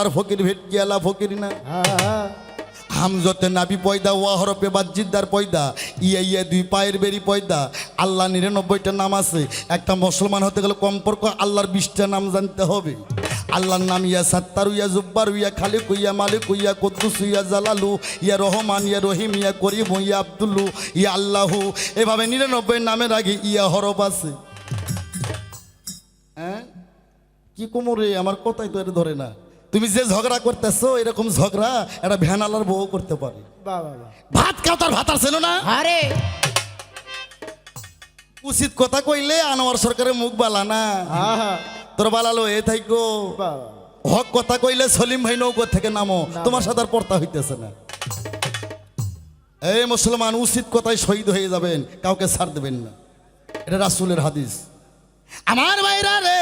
আর ফকির ভেটকি আলা ফকির না। হ্যাঁ। হামজতে নাবি পয়দা ওয়া হরপে বাজ্জিদ্দার পয়দা ইয়া ইয়া দুই পায়ের বেরি পয়দা আল্লাহ নিরানব্বইটা নাম আছে। একটা মুসলমান হতে গেলে কমপক্ষ আল্লাহর বিশটা নাম জানতে হবে। আল্লাহর নাম ইয়া সাত্তার ইয়া জুব্বার ইয়া খালিক ইয়া মালিক ইয়া কুদ্দুস ইয়া জালালু ইয়া রহমান ইয়া রহিম ইয়া করিম ইয়া আব্দুল্লু ইয়া আল্লাহু। এভাবে নিরানব্বই নামের আগে ইয়া হরফ আছে। হ্যাঁ? কি কোমরে আমার কথাই তো এটা ধরে না। তুমি যে ঝগড়া করতেছো এরকম ঝগড়া একটা ভ্যানালার বউ করতে পারে। ভাত খাও তার ভাত আর ছিল না। আরে। উচিত কথা কইলে আনোয়ার সরকারের মুখ বালা না। তোর বালালো এ থাইকো। হক কথা কইলে সলিম ভাই নৌকো থেকে নামো। তোমার সাথে আর পড়তা হইতেছে না। এই মুসলমান উচিত কথায় শহীদ হয়ে যাবেন কাউকে ছাড় দেবেন না। এটা রাসুলের হাদিস। আমার ভাইরা রে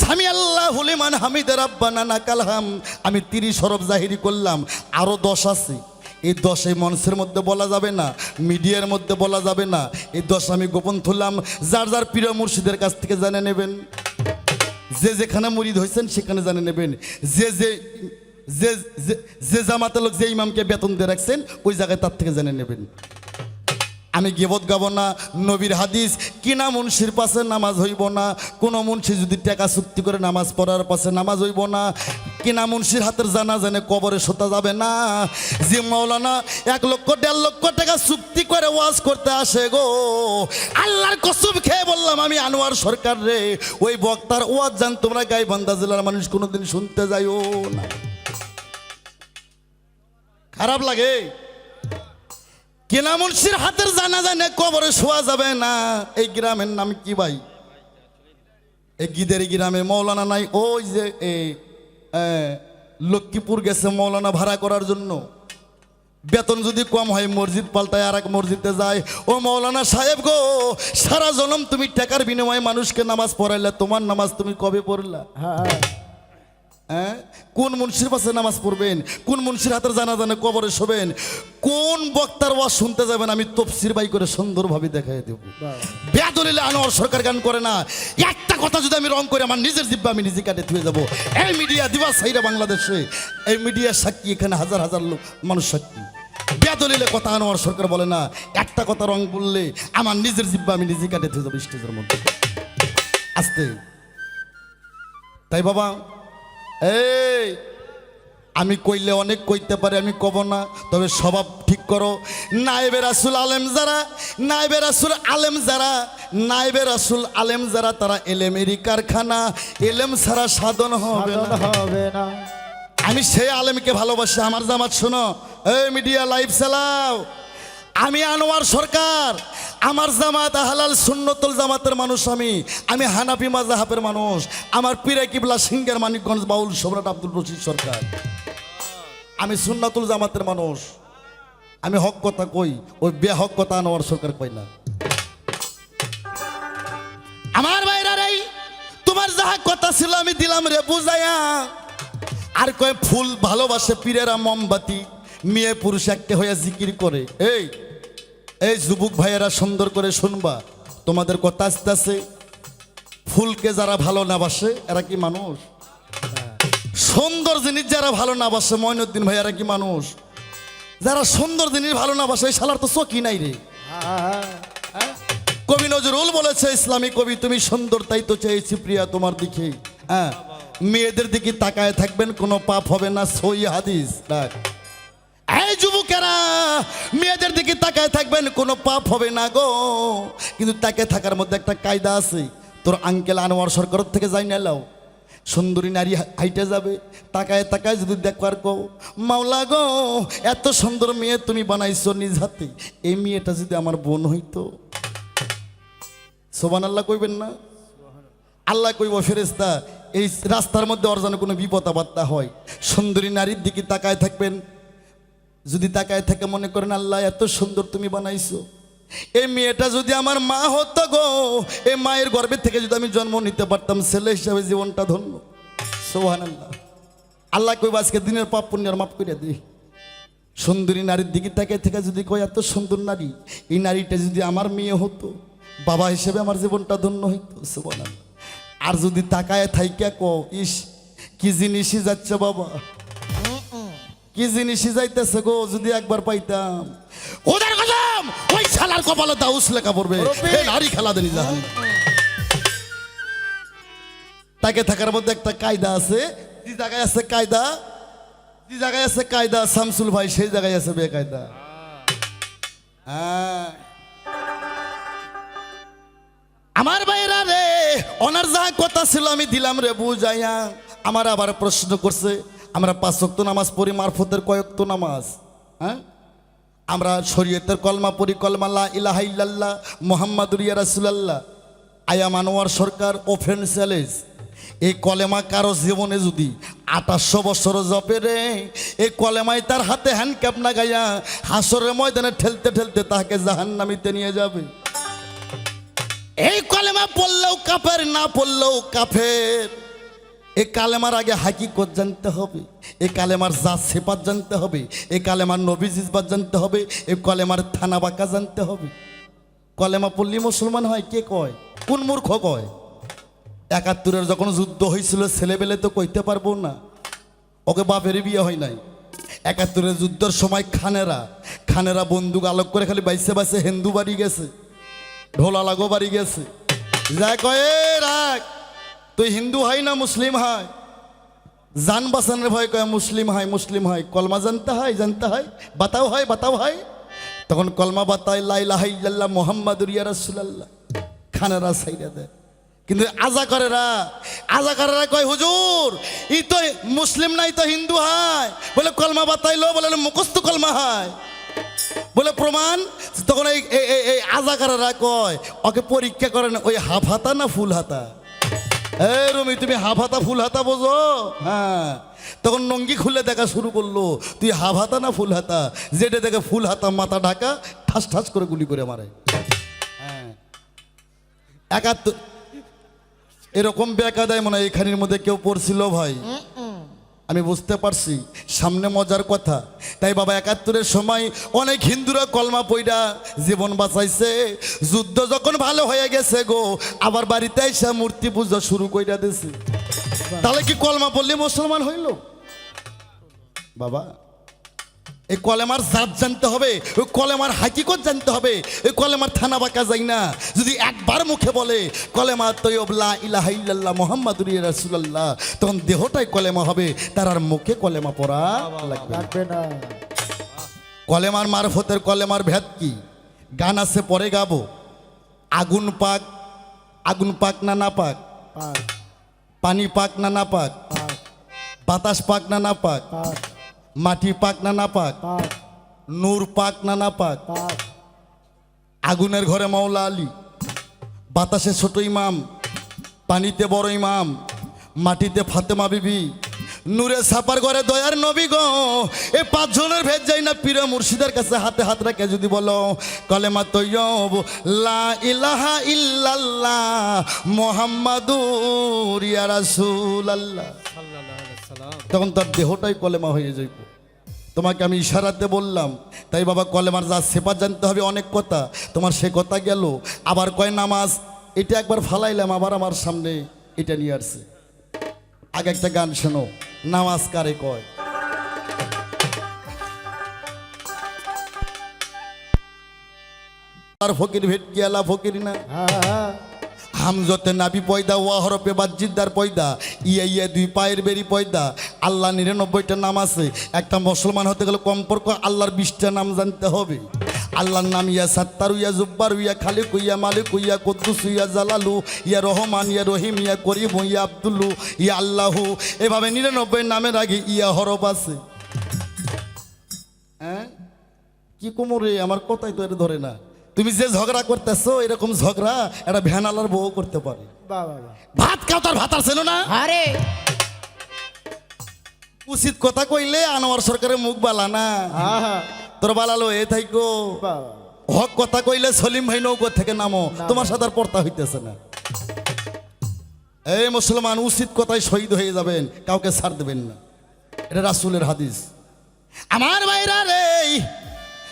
সামি আল্লাহ হুলিমান হামিদের আব্বানা না কালহাম আমি তিরিশ হরফ জাহিরি করলাম আরও দশ আছে। এই দশ এই মধ্যে বলা যাবে না, মিডিয়ার মধ্যে বলা যাবে না। এই দশ আমি গোপন তুললাম, যার যার প্রিয় মুর্শিদের কাছ থেকে জানে নেবেন। যে যেখানে মুরিদ হয়েছেন সেখানে জানে নেবেন। যে যে যে, যে- যে জামাতে লোক, যে ইমামকে বেতন দিয়ে রাখছেন, ওই জায়গায় তার থেকে জেনে নেবেন। আমি গেবত গাবো না, নবীর হাদিস। কিনা মুন্সির পাশে নামাজ হইব না? কোনো মুন্সি যদি টাকা চুক্তি করে নামাজ পড়ার পাশে নামাজ হইব না? কিনা মুন্সির হাতের জানা জানে কবরে শোতা যাবে না? যে মাওলানা এক লক্ষ, দেড় লক্ষ টাকা চুক্তি করে ওয়াজ করতে আসে গো। আল্লাহর কসম খেয়ে বললাম, আমি আনোয়ার সরকার রে। ওই বক্তার ওয়াজ জান, তোমরা গাইবান্ধা জেলার মানুষ কোনোদিন শুনতে যাইও না। খারাপ লাগে। কেনা মুন্সির হাতের জানা জানে কবরে শোয়া যাবে না। এই গ্রামের নাম কি ভাই? এই গিদের গ্রামে মৌলানা নাই। ওই যে এই লক্ষ্মীপুর গেছে মৌলানা ভাড়া করার জন্য। বেতন যদি কম হয়, মসজিদ পাল্টায় আর এক মসজিদে যায়। ও মৌলানা সাহেব গো, সারা জনম তুমি টাকার বিনিময়ে মানুষকে নামাজ পড়াইলে, তোমার নামাজ তুমি কবে পড়লা? হ্যাঁ। হ্যাঁ? কোন মুন্সির পাশে নামাজ পড়বেন? কোন মুন্সির হাতের জানা জানে কবরে শোবেন? কোন বক্তার ওয়াজ শুনতে যাবেন? আমি তফসির বাই করে সুন্দরভাবে দেখাই দেব। বেদলিলে আনোয়ার সরকার গান করে না। একটা কথা যদি আমি রং করে আমার নিজের জিব্বা আমি নিজে কাটে থুয়ে যাব এই মিডিয়া দিবা সাইরা বাংলাদেশে। এই মিডিয়ার সাক্ষী এখানে হাজার হাজার লোক মানুষ সাক্ষী। বেদলিলে কথা আনোয়ার সরকার বলে না একটা কথা রং বললে আমার নিজের জিব্বা আমি নিজে কাটে থুয়ে যাব স্টেজের মধ্যে। আসতে। তাই বাবা এই আমি কইলে অনেক কইতে পারি আমি কব না তবে স্বভাব ঠিক করো। নাইবে রাসুল আলেম যারা নাইবে রাসুল আলেম যারা নাইবে রাসুল আলেম যারা তারা এলেমেরই কারখানা। এলেম ছাড়া সাধন হবে না। হবে না। আমি সেই আলেমকে ভালোবাসি। আমার জামাত শোনো। এই মিডিয়া লাইভ চালাও। আমি আনোয়ার সরকার। আমার জামাত হালাল সুন্নতুল জামাতের মানুষ আমি। আমি হানাফি মাজাহাবের মানুষ। আমার পিরে কিবলা সিংহের মানিকগঞ্জ বাউল সম্রাট আব্দুল রশিদ সরকার। আমি সুন্নাতুল জামাতের মানুষ। আমি হক কথা কই, ওই বে হক কথা আনোয়ার সরকার কই না। আমার বাইরার এই তোমার যাহা কথা ছিল আমি দিলাম রে বুঝাইয়া। আর কয়, ফুল ভালোবাসে পীরেরা মোমবাতি। মেয়ে পুরুষ একটা হইয়া জিকির করে। এই এই যুবক ভাইয়েরা সুন্দর করে শুনবা। তোমাদের কথা আস্তে আস্তে। ফুলকে যারা ভালো না বাসে, এরা কি মানুষ? সুন্দর জিনিস যারা ভালো না বাসে ময়নুদ্দিন ভাই, এরা কি মানুষ? যারা সুন্দর জিনিস ভালো না বাসে শালার তো চকি নাই রে। হ্যাঁ হ্যাঁ কবি নজরুল বলেছে, ইসলামী কবি, তুমি সুন্দর, তাই তো চেয়েছি প্রিয়া তোমার দিকে। হ্যাঁ মেয়েদের দিকে তাকায় থাকবেন, কোনো পাপ হবে না, সই হাদিস। দেখ এই যুবকেরা, মেয়েদের দিকে তাকায় থাকবেন, কোনো পাপ হবে না গো। কিন্তু তাকে থাকার মধ্যে একটা কায়দা আছে। তোর আঙ্কেল আনোয়ার সরকার থেকে যাই নাও। সুন্দরী নারী হাইটে যাবে। তাকায় তাকায় যদি দেখবার কো মাওলা গো, এত সুন্দর মেয়ে তুমি বানাইছো নিজ হাতে। এই মেয়েটা যদি আমার বোন হইতো। সোবান আল্লাহ কইবেন না? আল্লাহ কইব ফেরেস্তা এই রাস্তার মধ্যে ওর যেন কোনো বিপদ বার্তা হয়। সুন্দরী নারীর দিকে তাকায় থাকবেন। যদি তাকায় থাকে মনে করেন, আল্লাহ, এত সুন্দর তুমি বানাইছো। এই মেয়েটা যদি আমার মা হতো গো, এই মায়ের গর্ভে থেকে যদি আমি জন্ম নিতে পারতাম, ছেলে হিসাবে জীবনটা ধন্য। সোহান আল্লাহ আল্লাহ কইব, আজকে দিনের পাপ পুণ্যের মাফ করে দিই। সুন্দরী নারীর দিকে তাকায় থেকে যদি কয়, এত সুন্দর নারী, এই নারীটা যদি আমার মেয়ে হতো, বাবা হিসেবে আমার জীবনটা ধন্য হইতো। সুবহানাল্লাহ। আর যদি তাকায় থাইকা ক ইস, কি জিনিসই যাচ্ছে বাবা। কি জিনিস যাইতেছে গো যদি একবার পাইতাম? ওদের কসম ওই শালার কপালে দাউস লেখা পড়বে। নারী খেলা দেনি জাহান। তাকে থাকার মধ্যে একটা কায়দা আছে। যে জায়গায় আছে কায়দা যে জায়গায় আছে কায়দা শামসুল ভাই সেই জায়গায় আছে বেকায়দা। হ্যাঁ। আমার বাইরা রে ওনার যা কথা ছিল আমি দিলাম রে বুঝাইয়া। আমার আবার প্রশ্ন করছে আমরা পাঁচ ওয়াক্ত নামাজ পড়ি, মারফতের কয়েকত নামাজ হ্যাঁ? আমরা শরীয়তের কলমা পড়ি, কলমা লা ইলাহা ইল্লাল্লাহ, মোহাম্মদুর ইয়া রাসূলুল্লাহ। আয়া মানোয়ার সরকার ওপেন চ্যালেঞ্জ এই কলেমা কারও জীবনে যদি আঠাশশো বছর জপে রে, এই কলেমায় তার হাতে হ্যান্ডক্যাপ না গাইয়া হাসরের ময়দানে ঠেলতে ঠেলতে তাকে জাহান্নামিতে নিয়ে যাবে। এই কলেমা পড়লেও কাফের, না পড়লেও কাফের। এই কালেমার আগে হাকিকত জানতে হবে, এ কালেমার জাত সেপাত জানতে হবে, এ কালেমার নবী জিজবাত জানতে হবে, এ কলেমার থানা বাঁকা জানতে হবে। কলেমা পড়লি মুসলমান হয়, কে কয়? কোন মূর্খ কয়? একাত্তরের যখন যুদ্ধ হয়েছিল, ছেলেবেলে তো কইতে পারব না। ওকে বাপের বিয়ে হয় নাই। একাত্তরের যুদ্ধের সময় খানেরা খানেরা বন্দুক আলোক করে খালি বাইসে বাইসে হিন্দু বাড়ি গেছে, ঢোলা লাগো বাড়ি গেছে। যা কয়ে রাখ তুই হিন্দু হয় না মুসলিম হয় জান বাসানের ভয় কয়, মুসলিম হয় মুসলিম হয় কলমা জানতে হয় জানতে হয় বাতাও হয় বাতাও হয় তখন কলমা বাতায় লাইলাহাইল্লাহ মোহাম্মদুর ইয়া রাসূলুল্লাহ। খানেরা সাইরা দেয়। কিন্তু আজা করেরা আজা করেরা কয়, হুজুর, ই তো মুসলিম নাই তো হিন্দু হয় বলে, কলমা বাতাইলো বলে, মুখস্থ কলমা হয় বলে, প্রমাণ? তখন এই আজাকাররা কয়, ওকে পরীক্ষা করেন ওই হাফ হাতা না ফুল হাতা? এ রমি তুমি হাফ হাতা ফুল হাতা বোঝো? হ্যাঁ। তখন নঙ্গি খুলে দেখা শুরু করল তুই হাফ হাতা না ফুল হাতা যেটা দেখে ফুল হাতা মাথা ঢাকা ঠাস ঠাস করে গুলি করে মারে। হ্যাঁ। একাত্তর। এরকম বেকাদায় মনে হয় এখানের মধ্যে কেউ পড়ছিল ভাই। আমি বুঝতে পারছি সামনে মজার কথা তাই বাবা একাত্তরের সময় অনেক হিন্দুরা কলমা পইডা জীবন বাঁচাইছে। যুদ্ধ যখন ভালো হয়ে গেছে গো, আবার বাড়িতে এসে মূর্তি পূজা শুরু কইরা দিছে। তাহলে কি কলমা পড়লে মুসলমান হইল? বাবা এই কলেমার জাত জানতে হবে ওই কলেমার হাকিকত জানতে হবে ওই কলেমার থানা বাঁকা যাই না। যদি একবার মুখে বলে কলেমা তৈবলা ইলাহা ইল্লাল্লাহ মোহাম্মদুর রাসূলুল্লাহ তখন দেহটাই কলেমা হবে তার আর মুখে কলেমা পড়া লাগবে না। কলেমার মারফতের কলেমার ভেদ কি? গান আছে পরে গাবো। আগুন পাক আগুন পাক না না পাক? পানি পাক না না পাক? বাতাস পাক না না পাক। মাটি পাক না না পাক? নূর পাক না না পাক? আগুনের ঘরে মাওলা আলী বাতাসে ছোট ইমাম পানিতে বড় ইমাম মাটিতে ফাতেমা বিবি নূরে সাপার ঘরে দয়ার নবী গো। এ পাঁচজনের ভেদ যাই না পীর মুর্শিদের কাছে হাতে হাত রেখে যদি বলো কলেমা তৈয়ব লা ইলাহা ইল্লাল্লাহ মোহাম্মাদুর ইয়া রাসূলুল্লাহ। তখন তার দেহটাই কলেমা হয়ে যাইব। তোমাকে আমি ইশারাতে বললাম তাই বাবা কলেমার যা সেপা জানতে হবে অনেক কথা। তোমার সে কথা গেল আবার কয় নামাজ? এটা একবার ফালাইলাম আবার আমার সামনে এটা নিয়ে আসছে। আগে একটা গান শোনো নামাজ কারে কয়? আর ফকির ভেটকি আলা ফকির না। হ্যাঁ। হামজতে নাবি পয়দা ওয়া হরফে বাজ্জিদার পয়দা, ইয়া ইয়া দুই পায়ের বেরি পয়দা। আল্লাহ নিরানব্বইটা নাম আছে। একটা মুসলমান হতে গেলে কমপক্ষ আল্লাহর বিশটা নাম জানতে হবে। আল্লাহর নাম ইয়া সাত্তার, ইয়া জুব্বার, ইয়া খালিক, ইয়া মালিক, ইয়া কুদ্দুস, ইয়া জালালু, ইয়া রহমান, ইয়া রহিম, ইয়া করিম, ইয়া আব্দুল্লু, ইয়া আল্লাহু। এভাবে নিরানব্বই নামের আগে ইয়া হরফ আছে। হ্যাঁ? কি কোমরে আমার কথাই তো এটা ধরে না। তুমি যে ঝগড়া করতেছো এরকম ঝগড়া একটা ভ্যানালার বউ করতে পারে। ভাত খাও তার ভাত আর ছিল না। আরে। উচিত কথা কইলে আনোয়ার সরকারের মুখ বালা না। আহা। তোর বালালো এ থাইকো। হক কথা কইলে সলিম ভাই নৌকো থেকে নামো। তোমার সাথে আর পড়তা হইতেছে না। এই মুসলমান উচিত কথায় শহীদ হয়ে যাবেন কাউকে ছাড় দেবেন না। এটা রাসুলের হাদিস। আমার ভাইরা রে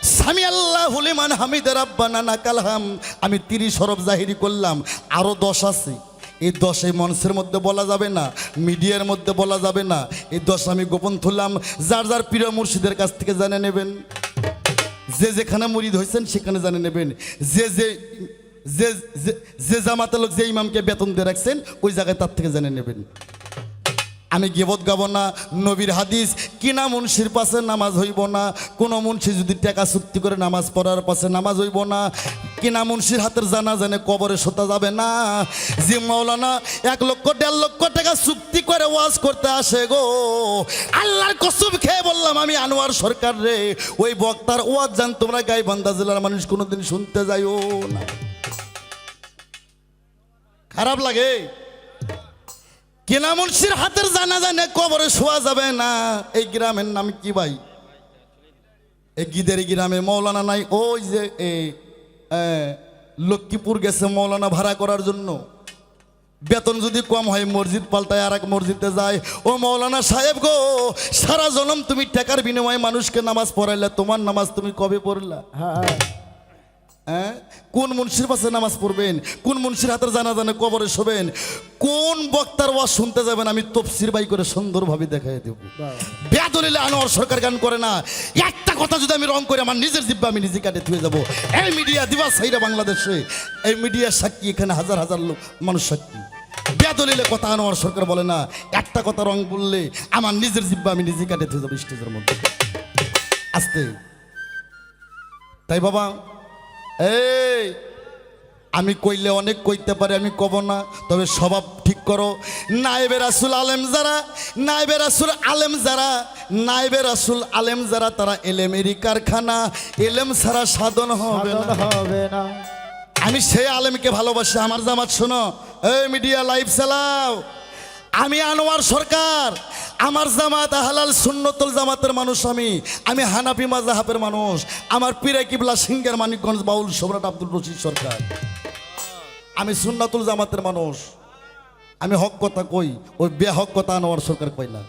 সামি আল্লাহ হুলিমান হামিদ রাব্বানা নাকাল হাম। আমি তিরিশ হরফ জাহিরি করলাম আরও দশ আছে। এই দশ এই মধ্যে বলা যাবে না, মিডিয়ার মধ্যে বলা যাবে না। এই দশ আমি গোপন থুলাম যার যার প্রিয় মুর্শিদের কাছ থেকে জানে নেবেন। যে যেখানে মুরিদ হয়েছেন সেখানে জানে নেবেন। যে যে যে, যে- যে জামাতে যে ইমামকে বেতন দিয়ে রাখছেন, ওই জায়গায় তার থেকে জেনে নেবেন। আমি গেবত গাবো না, নবীর হাদিস কিনা মুন্সির পাশে নামাজ হইব না, কোনো মুন্সি যদি টাকা চুক্তি করে নামাজ পড়ার পাশে নামাজ হইব না কিনা মুন্সির হাতের জানা জানে কবরে শোতা যাবে না? যে মাওলানা, এক লক্ষ, দেড় লক্ষ টাকা চুক্তি করে ওয়াজ করতে আসে গো। আল্লাহর কসম খেয়ে বললাম, আমি আনোয়ার সরকার রে, ওই বক্তার ওয়াজ জান, তোমরা গাইবান্ধা জেলার মানুষ কোনোদিন শুনতে যাইও না। খারাপ লাগে? কেনা মুন্সির হাতের জানা জানে কবরে শোয়া যাবে না। এই গ্রামের নাম কি ভাই? এই গিদের গ্রামে মৌলানা নাই। ওই যে এই লক্ষ্মীপুর গেছে মৌলানা ভাড়া করার জন্য। বেতন যদি কম হয়, মসজিদ পাল্টায় আর এক মসজিদে যায়। ও মৌলানা সাহেব গো, সারা জনম তুমি টাকার বিনিময়ে মানুষকে নামাজ পড়াইলে, তোমার নামাজ তুমি কবে পড়লা? হ্যাঁ। হ্যাঁ? কোন মুন্সির পাশে নামাজ পড়বেন? কোন মুন্সির হাতের জানা জানে কবরে শোবেন? কোন বক্তার ওয়াজ শুনতে যাবেন? আমি তফসির বাই করে সুন্দরভাবে দেখাই দেব। বেদলিলে আনোয়ার সরকার গান করে না। একটা কথা যদি আমি রং করে আমার নিজের জিব্বা আমি নিজে কাটে থুয়ে যাব এই মিডিয়া দিবা সাইরা বাংলাদেশে। এই মিডিয়ার সাক্ষী এখানে হাজার হাজার লোক মানুষ সাক্ষী। বেদলিলে কথা আনোয়ার সরকার বলে না একটা কথা রং বললে আমার নিজের জিব্বা আমি নিজে কাটে থুয়ে যাব স্টেজের মধ্যে। আসতে। তাই বাবা এই আমি কইলে অনেক কইতে পারি আমি কব না তবে স্বভাব ঠিক করো। নাইবে রাসুল আলেম যারা নাইবে রাসুল আলেম যারা নাইবে রাসুল আলেম যারা তারা এলেমেরই কারখানা। এলেম ছাড়া সাধন হবে না। হবে না। আমি সেই আলেমকে ভালোবাসি। আমার জামাত শোনো। এই মিডিয়া লাইভ চালাও। আমি আনোয়ার সরকার। আমার জামাত হালাল সুন্নতুল জামাতের মানুষ আমি। আমি হানাফি মাজাহাবের মানুষ। আমার পিরে কিবলা সিংহের মানিকগঞ্জ বাউল সম্রাট আব্দুল রশিদ সরকার। আমি সুন্নাতুল জামাতের মানুষ। আমি হক কথা কই, ওই বে হক কথা আনোয়ার সরকার কই না।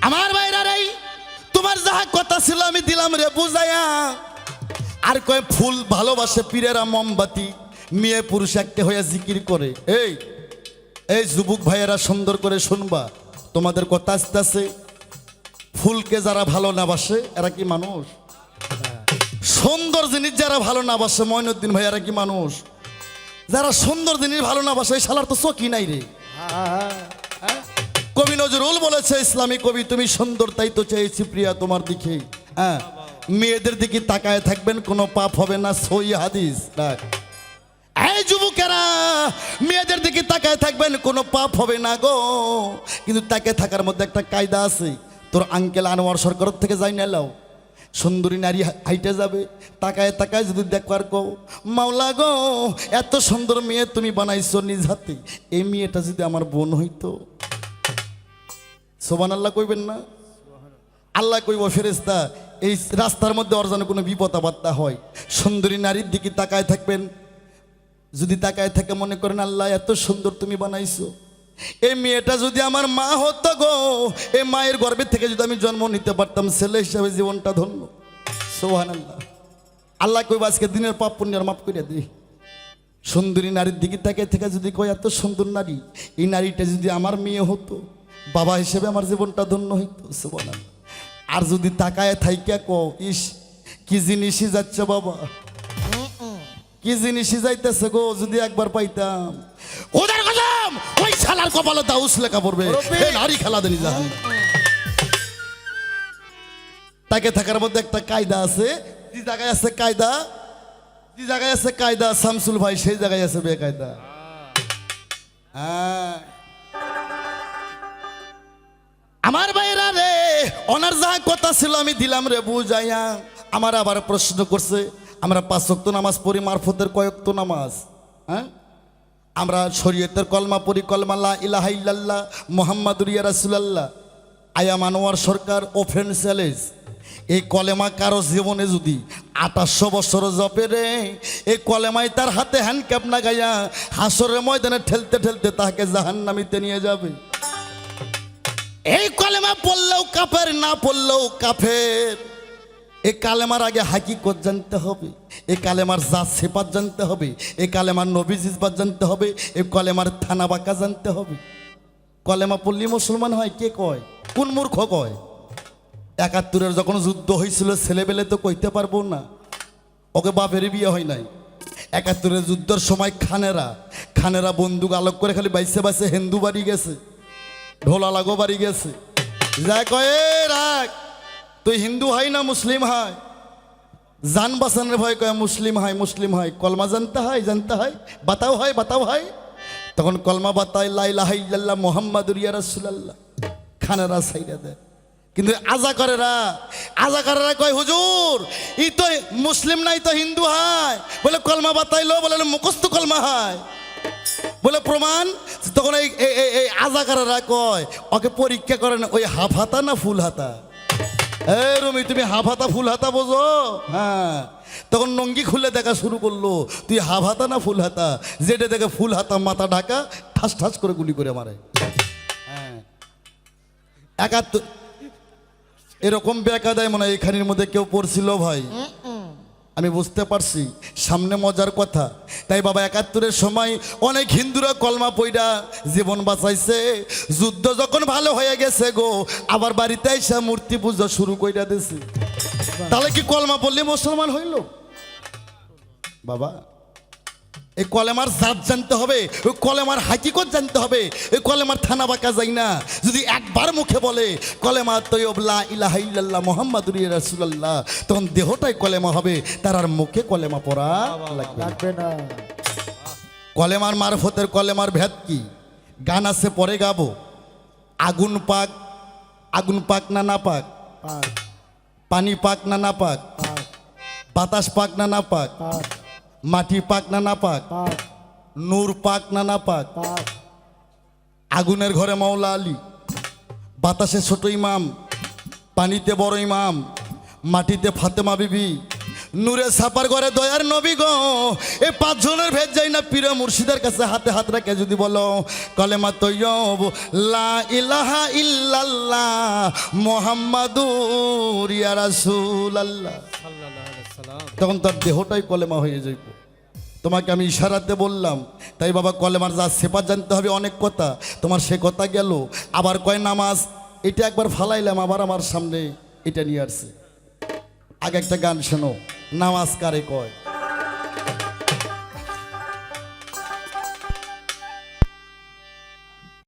আমার বাইরার এই তোমার যাহা কথা ছিল আমি দিলাম রে বুঝাইয়া। আর কয়, ফুল ভালোবাসে পীরেরা মোমবাতি। মেয়ে পুরুষ একটা হইয়া জিকির করে। এই এই যুবক ভাইয়েরা সুন্দর করে শুনবা। তোমাদের কথা আস্তে আস্তে। ফুলকে যারা ভালো না বাসে, এরা কি মানুষ? সুন্দর জিনিস যারা ভালো না বাসে ময়নুদ্দিন ভাইয়ারা কি মানুষ? যারা সুন্দর জিনিস ভালো না বাসে শালার তো চকি নাই রে। হ্যাঁ হ্যাঁ কবি নজরুল বলেছে, ইসলামী কবি, তুমি সুন্দর, তাই তো চেয়েছি প্রিয়া তোমার দিকে। হ্যাঁ মেয়েদের দিকে তাকায় থাকবেন, কোনো পাপ হবে না, সই হাদিস। এই যুবকেরা মেয়েদের দিকে তাকায় থাকবেন, কোনো পাপ হবে না গো। কিন্তু তাকে থাকার মধ্যে একটা কায়দা আছে। তোর আঙ্কেল আনোয়ার সরকার থেকে যাই নাও। সুন্দরী নারী হাইটে যাবে। তাকায় তাকায় যদি দেখবার কো মাওলা গো, এত সুন্দর মেয়ে তুমি বানাইছো নিজ হাতে। এই মেয়েটা যদি আমার বোন হইতো। সোবান আল্লাহ কইবেন না? আল্লাহ কইব ফেরেস্তা এই রাস্তার মধ্যে ওর কোনো বিপদ বার্তা হয়। সুন্দরী নারীর দিকে তাকায় থাকবেন। যদি তাকায় থাকে মনে করেন, আল্লাহ, এত সুন্দর তুমি বানাইছো। এই মেয়েটা যদি আমার মা হতো গো, এই মায়ের গর্ভে থেকে যদি আমি জন্ম নিতে পারতাম, ছেলে হিসাবে জীবনটা ধন্য। সোহান আল্লাহ আল্লাহ কইব, আজকে দিনের পাপ পুণ্যের মাফ করে দিই। সুন্দরী নারীর দিকে তাকে থেকে যদি কয়, এত সুন্দর নারী, এই নারীটা যদি আমার মেয়ে হতো, বাবা হিসেবে আমার জীবনটা ধন্য হইতো। সোহান আর যদি তাকায় থাইকা ক ইস, কি জিনিসই যাচ্ছে বাবা। কি জিনিস যাইতেছে গো যদি একবার পাইতাম? ওদের কদম ওই শালার কপালে দাউস লেখা পড়বে। নারী খেলা দেনি জাহান তাকে থাকার মধ্যে একটা কায়দা আছে। যে জায়গায় আছে কায়দা যে জায়গায় আছে কায়দা শামসুল ভাই সেই জায়গায় আছে বেকায়দা। হ্যাঁ। আমার বাইরা রে ওনার যা কথা ছিল আমি দিলাম রে বুঝাইয়া। আমার আবার প্রশ্ন করছে আমরা পাঁচ ওয়াক্ত নামাজ পড়ি, মারফতের কয়েকত নামাজ? হ্যাঁ? আমরা শরীয়তের কলমা পড়ি, কলমা লা ইলাহা ইল্লাল্লাহ, মোহাম্মদুর ইয়া রাসূলুল্লাহ। আয়া মানোয়ার সরকার ওপেন চ্যালেঞ্জ। এই কলেমা কারও জীবনে যদি আঠাশশো বছর জপে রে, এই কলেমায় তার হাতে হ্যান্ডক্যাপ না গাইয়া হাসরের ময়দানে ঠেলতে ঠেলতে তাকে জাহান্নামিতে নিয়ে যাবে। এই কলেমা পড়লেও কাফের, না পড়লেও কাফের। এই কালেমার আগে হাকিকত জানতে হবে, এ কালেমার জাত সেপাত জানতে হবে, এ কালেমার নবী জিজবাত জানতে হবে, এ কলেমার থানা বাঁকা জানতে হবে। কলেমা পল্লী মুসলমান হয়, কে কয়? কোন মূর্খ কয়? একাত্তরের যখন যুদ্ধ হয়েছিল ছেলেবেলে তো কইতে পারব না, ওকে বাপের বিয়ে হয় নাই। একাত্তরের যুদ্ধের সময় খানেরা খানেরা বন্দুক আলোক করে খালি বাইসে বাইসে হিন্দু বাড়ি গেছে, ঢোলা লাগো বাড়ি গেছে। যা কয়ে রাখ তুই হিন্দু হয় না মুসলিম হয় জান বাসানের ভয় কয়, মুসলিম হয় মুসলিম হয় কলমা জানতে হয় জানতে হয় বাতাও হয় বাতাও হয় তখন কলমা বাতায় লাইলাহাইল্লাহ মোহাম্মদুর রাসূলুল্লাহ। খানেরা সাইরা দেয়। কিন্তু আজা করেরা আজা করেরা কয়, হুজুর, ই তো মুসলিম নাই তো হিন্দু হয় বলে, কলমা বাতাইলো বলে, মুখস্থ কলমা হয় বলে, প্রমাণ? তখন এই আজাকাররা কয়, ওকে পরীক্ষা করেন ওই হাফ হাতা না ফুল হাতা? এ রমি তুমি হাফ হাতা ফুল হাতা বোঝো? হ্যাঁ। তখন নঙ্গি খুলে দেখা শুরু করল তুই হাফ হাতা না ফুল হাতা যেটা দেখে ফুল হাতা মাথা ঢাকা ঠাস ঠাস করে গুলি করে মারে। হ্যাঁ। একাত্তর এরকম বেকা দেয় মনে হয় এখানের মধ্যে কেউ পড়ছিল ভাই। আমি বুঝতে পারছি সামনে মজার কথা তাই বাবা একাত্তরের সময় অনেক হিন্দুরা কলমা পইডা জীবন বাঁচাইছে। যুদ্ধ যখন ভালো হয়ে গেছে গো, আবার বাড়িতে এসে মূর্তি পূজা শুরু কইরা দিছে। তাহলে কি কলমা পড়লে মুসলমান হইল? বাবা এই কলেমার জাত জানতে হবে ওই কলেমার হাকিকত জানতে হবে ওই কলেমার থানা বাঁকা যাই না। যদি একবার মুখে বলে কলেমা তৈবলা ইলাহা ইল্লাল্লাহ মোহাম্মদুর রাসূলুল্লাহ তখন দেহটাই কলেমা হবে তার আর মুখে কলেমা পড়া লাগবে না। কলেমার মারফতের কলেমার ভেদ কি? গান আছে পরে গাবো। আগুন পাক আগুন পাক না না পাক? পানি পাক না না পাক? বাতাস পাক না না পাক। মাটি পাক না না পাক? পাক। নূর পাক না না পাক? আগুনের ঘরে মাওলা আলী বাতাসে ছোট ইমাম পানিতে বড় ইমাম মাটিতে ফাতেমা বিবি নূরে সাপার ঘরে দয়ার নবী গো। এই পাঁচজনের ভেদ যাই না পীর মুর্শিদের কাছে হাতে হাত রেখে যদি বলো কলেমা তৈয়ব লা ইলাহা ইল্লাল্লাহ মোহাম্মাদুর ইয়া রাসূলুল্লাহ। তখন তার দেহটাই কলেমা হয়ে যাইব। তোমাকে আমি ইশারাতে বললাম, তাই বাবা, কলেমার যা সেপা জানতে হবে, অনেক কথা। তোমার সে কথা গেল, আবার কয় নামাজ? এটা একবার ফালাইলাম, আবার আমার সামনে এটা নিয়ে আসছে। আগে একটা গান শোনো, নামাজ কারে কয়?